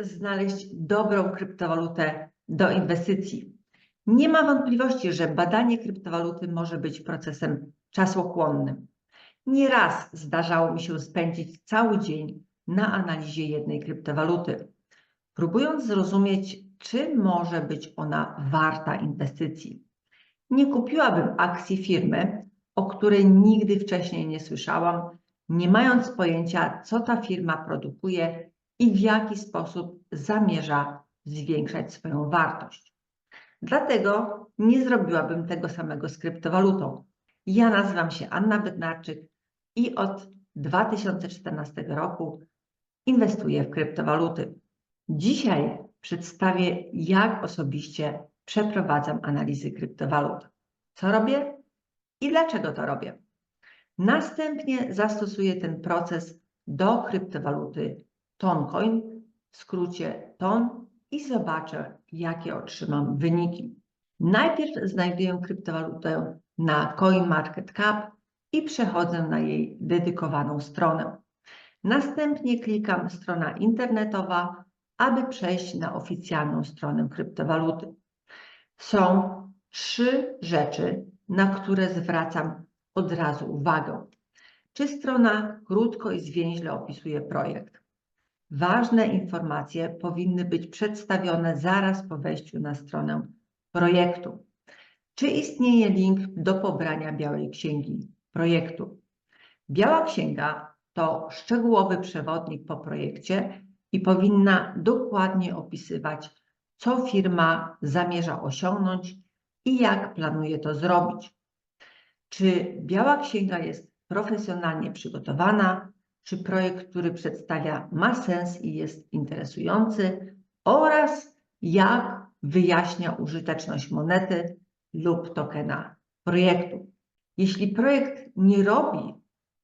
znaleźć dobrą kryptowalutę do inwestycji? Nie ma wątpliwości, że badanie kryptowaluty może być procesem czasochłonnym. Nieraz zdarzało mi się spędzić cały dzień na analizie jednej kryptowaluty, próbując zrozumieć, czy może być ona warta inwestycji. Nie kupiłabym akcji firmy, o której nigdy wcześniej nie słyszałam, nie mając pojęcia, co ta firma produkuje i w jaki sposób zamierza zwiększać swoją wartość. Dlatego nie zrobiłabym tego samego z kryptowalutą. Ja nazywam się Anna Bednarczyk i od 2014 roku inwestuję w kryptowaluty. Dzisiaj przedstawię, jak osobiście przeprowadzam analizy kryptowalut. Co robię i dlaczego to robię. Następnie zastosuję ten proces do kryptowaluty Toncoin, w skrócie TON i zobaczę, jakie otrzymam wyniki. Najpierw znajduję kryptowalutę na CoinMarketCap i przechodzę na jej dedykowaną stronę. Następnie klikam strona internetowa, aby przejść na oficjalną stronę kryptowaluty. Są trzy rzeczy, na które zwracam od razu uwagę. Czy strona krótko i zwięźle opisuje projekt? Ważne informacje powinny być przedstawione zaraz po wejściu na stronę projektu. Czy istnieje link do pobrania Białej Księgi projektu? Biała Księga to szczegółowy przewodnik po projekcie i powinna dokładnie opisywać, co firma zamierza osiągnąć i jak planuje to zrobić. Czy Biała Księga jest profesjonalnie przygotowana, czy projekt, który przedstawia, ma sens i jest interesujący, oraz jak wyjaśnia użyteczność monety lub tokena projektu. Jeśli projekt nie robi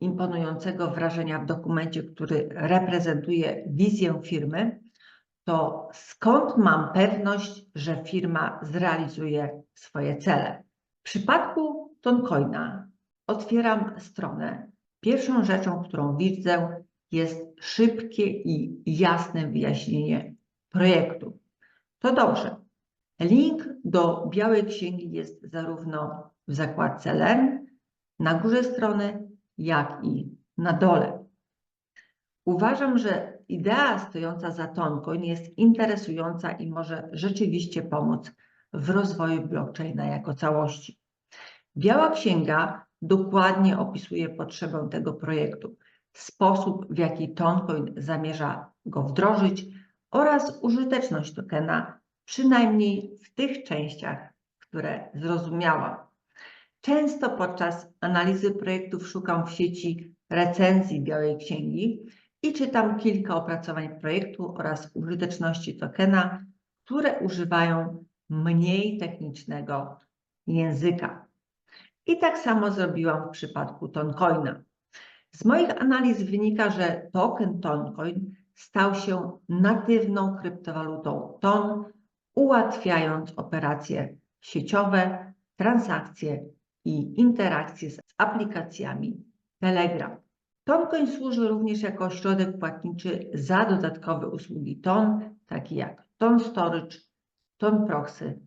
imponującego wrażenia w dokumencie, który reprezentuje wizję firmy, to skąd mam pewność, że firma zrealizuje swoje cele? W przypadku Toncoina otwieram stronę. Pierwszą rzeczą, którą widzę, jest szybkie i jasne wyjaśnienie projektu. To dobrze. Link do Białej Księgi jest zarówno w zakładce Learn, na górze strony, jak i na dole. Uważam, że idea stojąca za Toncoin jest interesująca i może rzeczywiście pomóc w rozwoju blockchaina jako całości. Biała Księga dokładnie opisuje potrzebę tego projektu, sposób w jaki Toncoin zamierza go wdrożyć oraz użyteczność tokena, przynajmniej w tych częściach, które zrozumiałam. Często podczas analizy projektów szukam w sieci recenzji Białej Księgi i czytam kilka opracowań projektu oraz użyteczności tokena, które używają mniej technicznego języka. I tak samo zrobiłam w przypadku Toncoina. Z moich analiz wynika, że token Toncoin stał się natywną kryptowalutą TON, ułatwiając operacje sieciowe, transakcje i interakcje z aplikacjami Telegram. Toncoin służy również jako środek płatniczy za dodatkowe usługi TON, takie jak TON Storage, TON Proxy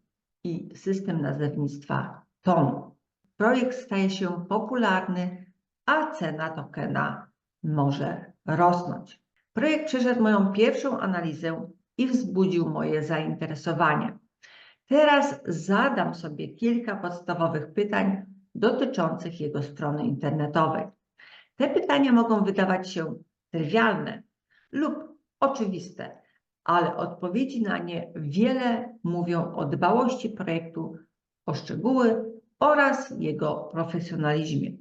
i system nazewnictwa TON. Projekt staje się popularny, a cena tokena może rosnąć. Projekt przeszedł moją pierwszą analizę i wzbudził moje zainteresowanie. Teraz zadam sobie kilka podstawowych pytań dotyczących jego strony internetowej. Te pytania mogą wydawać się trywialne lub oczywiste, ale odpowiedzi na nie wiele mówią o dbałości projektu o szczegóły oraz jego profesjonalizmie.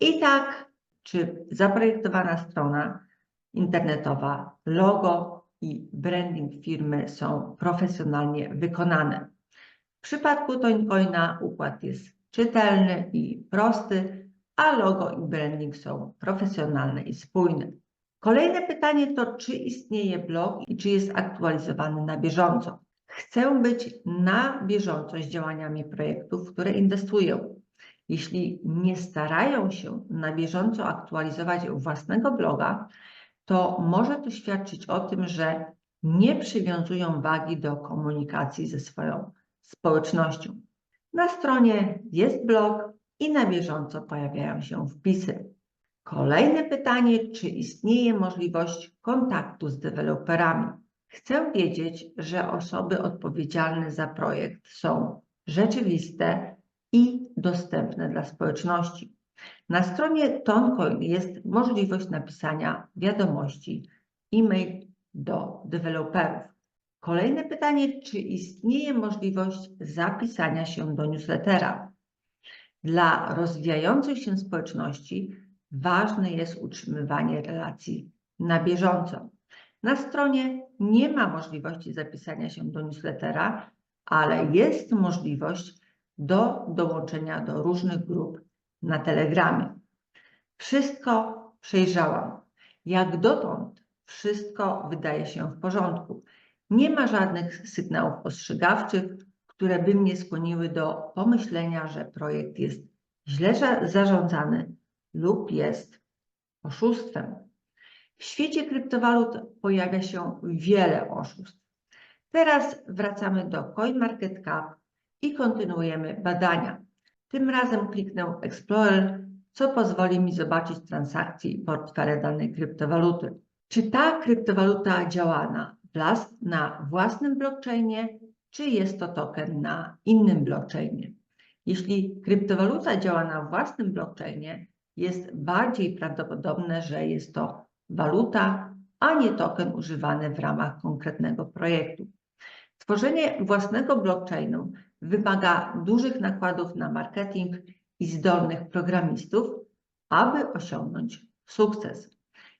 I tak, czy zaprojektowana strona internetowa, logo i branding firmy są profesjonalnie wykonane. W przypadku Toincoina układ jest czytelny i prosty, a logo i branding są profesjonalne i spójne. Kolejne pytanie to, czy istnieje blog i czy jest aktualizowany na bieżąco. Chcę być na bieżąco z działaniami projektów, w które inwestuję. Jeśli nie starają się na bieżąco aktualizować własnego bloga, to może to świadczyć o tym, że nie przywiązują wagi do komunikacji ze swoją społecznością. Na stronie jest blog i na bieżąco pojawiają się wpisy. Kolejne pytanie, czy istnieje możliwość kontaktu z deweloperami? Chcę wiedzieć, że osoby odpowiedzialne za projekt są rzeczywiste i dostępne dla społeczności. Na stronie Toncoin jest możliwość napisania wiadomości e-mail do deweloperów. Kolejne pytanie, czy istnieje możliwość zapisania się do newslettera? Dla rozwijających się społeczności ważne jest utrzymywanie relacji na bieżąco. Na stronie nie ma możliwości zapisania się do newslettera, ale jest możliwość do dołączenia do różnych grup na Telegramie. Wszystko przejrzałam. Jak dotąd wszystko wydaje się w porządku. Nie ma żadnych sygnałów ostrzegawczych, które by mnie skłoniły do pomyślenia, że projekt jest źle za- zarządzany lub jest oszustwem. W świecie kryptowalut pojawia się wiele oszustw. Teraz wracamy do CoinMarketCap i kontynuujemy badania. Tym razem kliknę Explorer, co pozwoli mi zobaczyć transakcje i portfele danej kryptowaluty. Czy ta kryptowaluta działa na, wlas- na własnym blockchainie, czy jest to token na innym blockchainie? Jeśli kryptowaluta działa na własnym blockchainie, jest bardziej prawdopodobne, że jest to waluta, a nie token używany w ramach konkretnego projektu. Tworzenie własnego blockchainu wymaga dużych nakładów na marketing i zdolnych programistów, aby osiągnąć sukces.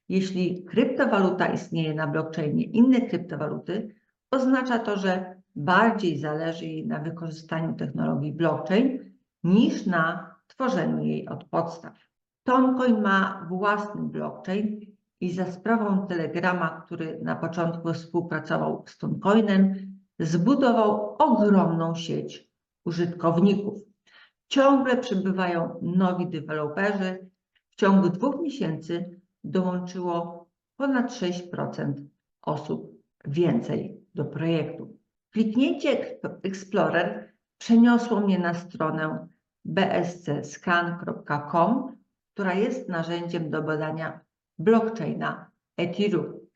Jeśli kryptowaluta istnieje na blockchainie innej kryptowaluty, oznacza to, że bardziej zależy jej na wykorzystaniu technologii blockchain niż na tworzeniu jej od podstaw. Toncoin ma własny blockchain i za sprawą Telegrama, który na początku współpracował z Toncoinem, zbudował ogromną sieć użytkowników. Ciągle przybywają nowi deweloperzy. W ciągu dwóch miesięcy dołączyło ponad 6% osób więcej do projektu. Kliknięcie Explorer przeniosło mnie na stronę bscscan.com, która jest narzędziem do badania blockchaina Ethereum.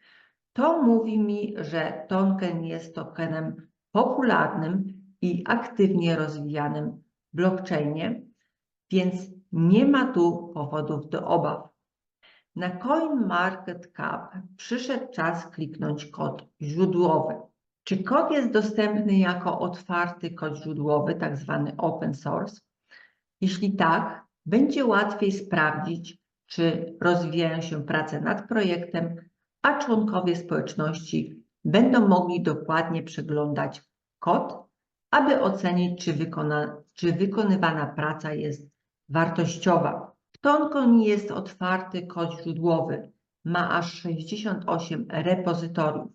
To mówi mi, że token jest tokenem popularnym i aktywnie rozwijanym blockchainie, więc nie ma tu powodów do obaw. Na CoinMarketCap przyszedł czas kliknąć kod źródłowy. Czy kod jest dostępny jako otwarty kod źródłowy, tak zwany open source? Jeśli tak, będzie łatwiej sprawdzić, czy rozwijają się prace nad projektem, a członkowie społeczności będą mogli dokładnie przeglądać kod, aby ocenić, czy, wykona, czy wykonywana praca jest wartościowa. W Tonkon jest otwarty kod źródłowy. Ma aż 68 repozytoriów.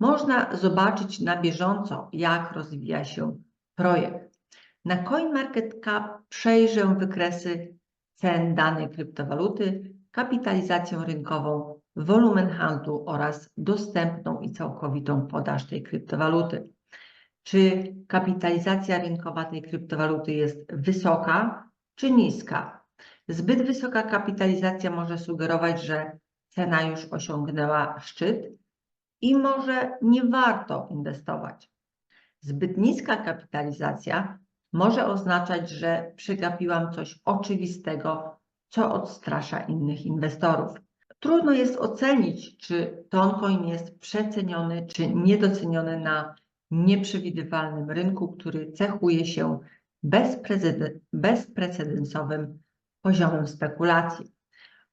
Można zobaczyć na bieżąco, jak rozwija się projekt. Na CoinMarketCap przejrzę wykresy cen danej kryptowaluty, kapitalizację rynkową, wolumen handlu oraz dostępną i całkowitą podaż tej kryptowaluty. Czy kapitalizacja rynkowa tej kryptowaluty jest wysoka czy niska? Zbyt wysoka kapitalizacja może sugerować, że cena już osiągnęła szczyt i może nie warto inwestować. Zbyt niska kapitalizacja może oznaczać, że przegapiłam coś oczywistego, co odstrasza innych inwestorów. Trudno jest ocenić, czy Toncoin jest przeceniony czy niedoceniony na nieprzewidywalnym rynku, który cechuje się bezpreceden- bezprecedensowym poziomem spekulacji.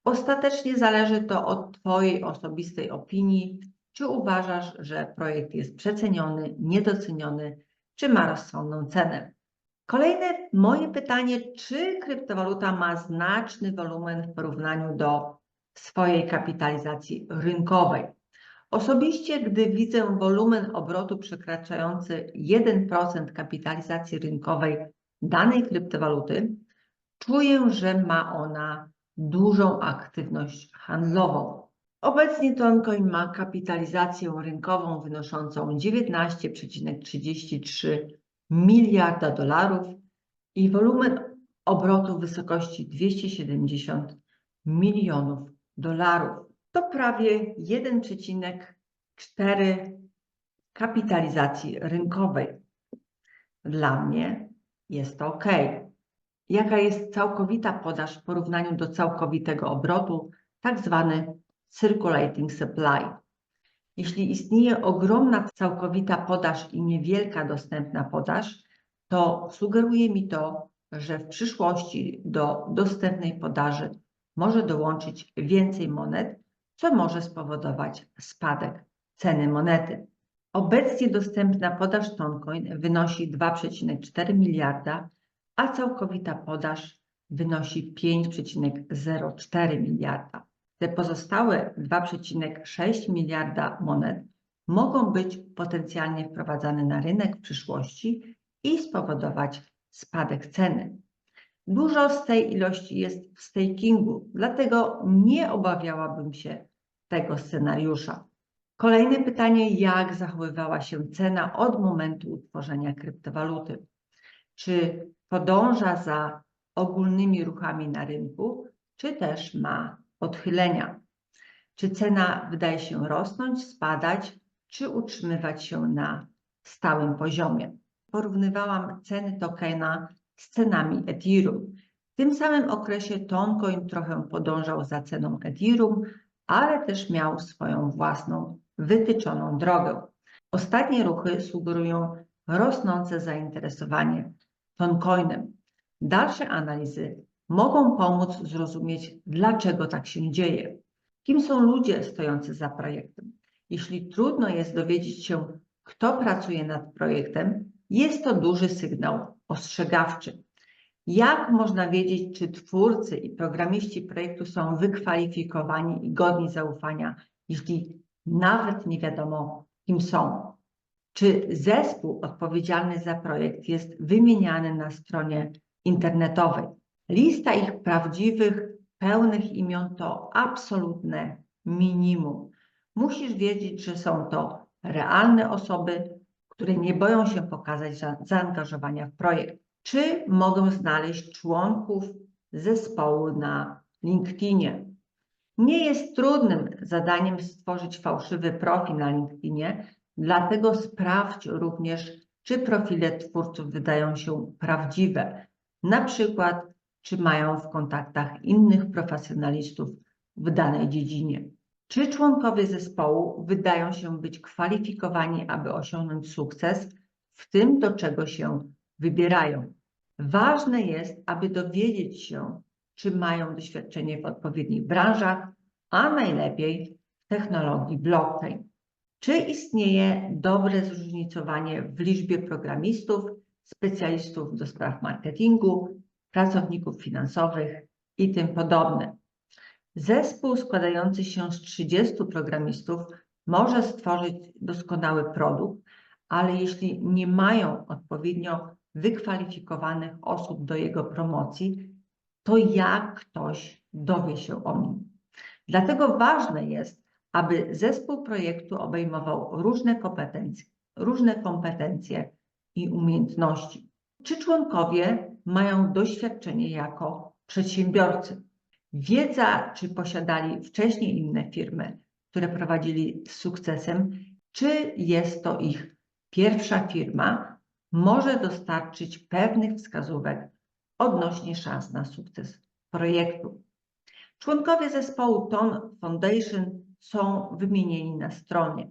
Ostatecznie zależy to od Twojej osobistej opinii, czy uważasz, że projekt jest przeceniony, niedoceniony, czy ma rozsądną cenę. Kolejne moje pytanie, czy kryptowaluta ma znaczny wolumen w porównaniu do swojej kapitalizacji rynkowej? Osobiście, gdy widzę wolumen obrotu przekraczający 1% kapitalizacji rynkowej danej kryptowaluty, czuję, że ma ona dużą aktywność handlową. Obecnie Toncoin ma kapitalizację rynkową wynoszącą 19,33 miliarda dolarów i wolumen obrotu w wysokości 270 milionów dolarów. To prawie 1,4 kapitalizacji rynkowej. Dla mnie jest to ok. Jaka jest całkowita podaż w porównaniu do całkowitego obrotu, tak zwany circulating supply. Jeśli istnieje ogromna całkowita podaż i niewielka dostępna podaż, to sugeruje mi to, że w przyszłości do dostępnej podaży może dołączyć więcej monet, co może spowodować spadek ceny monety. Obecnie dostępna podaż Toncoin wynosi 2,4 miliarda, a całkowita podaż wynosi 5,04 miliarda. Te pozostałe 2,6 miliarda monet mogą być potencjalnie wprowadzane na rynek w przyszłości i spowodować spadek ceny. Dużo z tej ilości jest w stakingu, dlatego nie obawiałabym się tego scenariusza. Kolejne pytanie, jak zachowywała się cena od momentu utworzenia kryptowaluty? Czy podąża za ogólnymi ruchami na rynku, czy też ma odchylenia? Czy cena wydaje się rosnąć, spadać, czy utrzymywać się na stałym poziomie? Porównywałam ceny tokena z cenami Ethereum. W tym samym okresie Toncoin trochę podążał za ceną Ethereum, ale też miał swoją własną wytyczoną drogę. Ostatnie ruchy sugerują rosnące zainteresowanie Toncoinem. Dalsze analizy mogą pomóc zrozumieć, dlaczego tak się dzieje. Kim są ludzie stojący za projektem? Jeśli trudno jest dowiedzieć się, kto pracuje nad projektem, jest to duży sygnał ostrzegawczy. Jak można wiedzieć, czy twórcy i programiści projektu są wykwalifikowani i godni zaufania, jeśli nawet nie wiadomo, kim są? Czy zespół odpowiedzialny za projekt jest wymieniany na stronie internetowej? Lista ich prawdziwych, pełnych imion to absolutne minimum. Musisz wiedzieć, że są to realne osoby, które nie boją się pokazać za zaangażowania w projekt. Czy mogą znaleźć członków zespołu na LinkedInie? Nie jest trudnym zadaniem stworzyć fałszywy profil na LinkedInie, dlatego sprawdź również, czy profile twórców wydają się prawdziwe. Na przykład, czy mają w kontaktach innych profesjonalistów w danej dziedzinie. Czy członkowie zespołu wydają się być kwalifikowani, aby osiągnąć sukces w tym, do czego się wybierają? Ważne jest, aby dowiedzieć się, czy mają doświadczenie w odpowiednich branżach, a najlepiej w technologii blockchain. Czy istnieje dobre zróżnicowanie w liczbie programistów, specjalistów do spraw marketingu, pracowników finansowych i tym podobne. Zespół składający się z 30 programistów może stworzyć doskonały produkt, ale jeśli nie mają odpowiednio wykwalifikowanych osób do jego promocji, to jak ktoś dowie się o nim? Dlatego ważne jest, aby zespół projektu obejmował różne kompetencje, różne kompetencje i umiejętności. Czy członkowie mają doświadczenie jako przedsiębiorcy? Wiedza, czy posiadali wcześniej inne firmy, które prowadzili z sukcesem, czy jest to ich pierwsza firma, może dostarczyć pewnych wskazówek odnośnie szans na sukces projektu. Członkowie zespołu TON Foundation są wymienieni na stronie.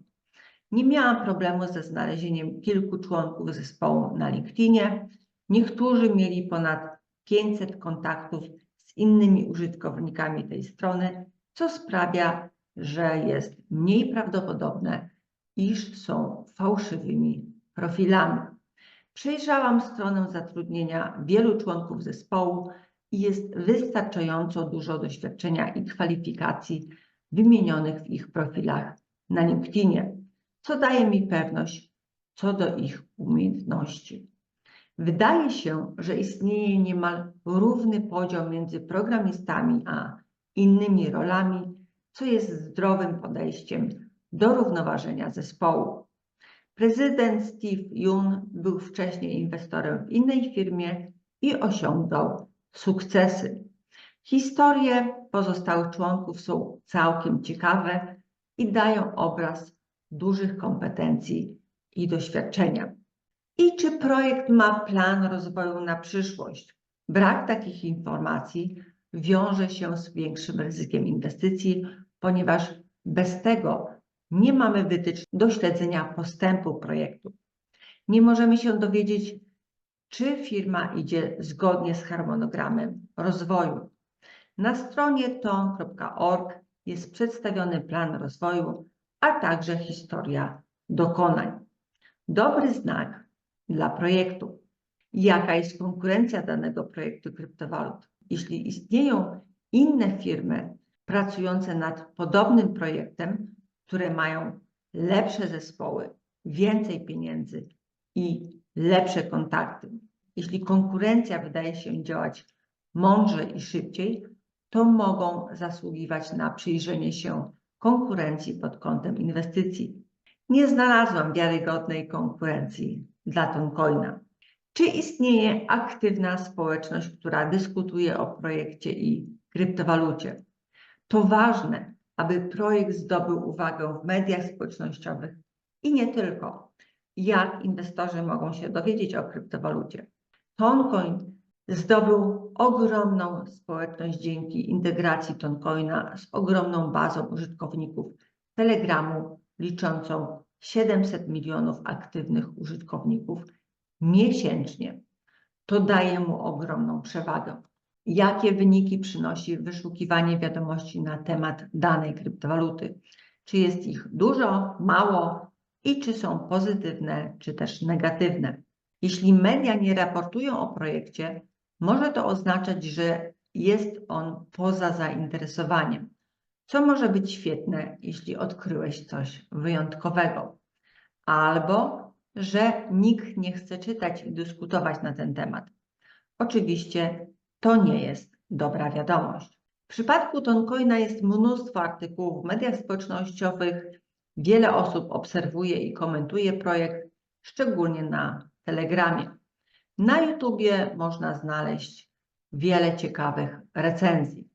Nie miałam problemu ze znalezieniem kilku członków zespołu na LinkedInie. Niektórzy mieli ponad 500 kontaktów z innymi użytkownikami tej strony, co sprawia, że jest mniej prawdopodobne, iż są fałszywymi profilami. Przejrzałam stronę zatrudnienia wielu członków zespołu i jest wystarczająco dużo doświadczenia i kwalifikacji wymienionych w ich profilach na LinkedInie, co daje mi pewność co do ich umiejętności. Wydaje się, że istnieje niemal równy podział między programistami a innymi rolami, co jest zdrowym podejściem do równoważenia zespołu. Prezydent Steve Yun był wcześniej inwestorem w innej firmie i osiągał sukcesy. Historie pozostałych członków są całkiem ciekawe i dają obraz dużych kompetencji i doświadczenia. I czy projekt ma plan rozwoju na przyszłość? Brak takich informacji wiąże się z większym ryzykiem inwestycji, ponieważ bez tego nie mamy wytycznych do śledzenia postępu projektu. Nie możemy się dowiedzieć, czy firma idzie zgodnie z harmonogramem rozwoju. Na stronie ton.org jest przedstawiony plan rozwoju, a także historia dokonań. Dobry znak dla projektu. Jaka jest konkurencja danego projektu kryptowalut? Jeśli istnieją inne firmy pracujące nad podobnym projektem, które mają lepsze zespoły, więcej pieniędzy i lepsze kontakty. Jeśli konkurencja wydaje się działać mądrze i szybciej, to mogą zasługiwać na przyjrzenie się konkurencji pod kątem inwestycji. Nie znalazłam wiarygodnej konkurencji dla Toncoina. Czy istnieje aktywna społeczność, która dyskutuje o projekcie i kryptowalucie? To ważne, aby projekt zdobył uwagę w mediach społecznościowych i nie tylko. Jak inwestorzy mogą się dowiedzieć o kryptowalucie? Toncoin zdobył ogromną społeczność dzięki integracji Toncoina z ogromną bazą użytkowników Telegramu liczącą 700 milionów aktywnych użytkowników miesięcznie. To daje mu ogromną przewagę. Jakie wyniki przynosi wyszukiwanie wiadomości na temat danej kryptowaluty? Czy jest ich dużo, mało i czy są pozytywne, czy też negatywne? Jeśli media nie raportują o projekcie, może to oznaczać, że jest on poza zainteresowaniem, co może być świetne, jeśli odkryłeś coś wyjątkowego, albo że nikt nie chce czytać i dyskutować na ten temat. Oczywiście to nie jest dobra wiadomość. W przypadku Toncoina jest mnóstwo artykułów w mediach społecznościowych. Wiele osób obserwuje i komentuje projekt, szczególnie na Telegramie. Na YouTubie można znaleźć wiele ciekawych recenzji.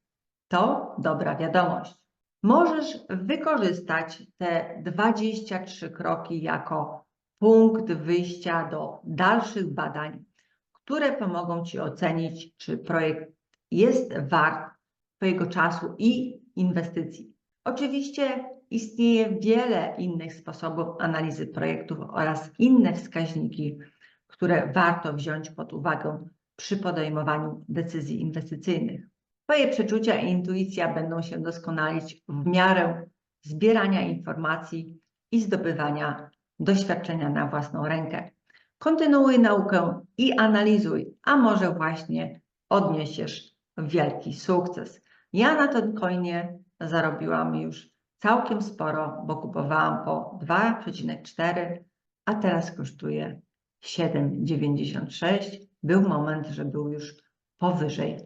To dobra wiadomość. Możesz wykorzystać te 23 kroki jako punkt wyjścia do dalszych badań, które pomogą Ci ocenić, czy projekt jest wart Twojego czasu i inwestycji. Oczywiście istnieje wiele innych sposobów analizy projektów oraz inne wskaźniki, które warto wziąć pod uwagę przy podejmowaniu decyzji inwestycyjnych. Twoje przeczucia i intuicja będą się doskonalić w miarę zbierania informacji i zdobywania doświadczenia na własną rękę. Kontynuuj naukę i analizuj, a może właśnie odniesiesz wielki sukces. Ja na tym coinie zarobiłam już całkiem sporo, bo kupowałam po 2,4, a teraz kosztuje 7,96. Był moment, że był już powyżej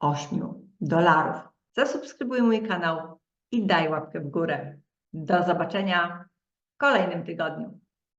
8 dolarów. Zasubskrybuj mój kanał i daj łapkę w górę. Do zobaczenia w kolejnym tygodniu.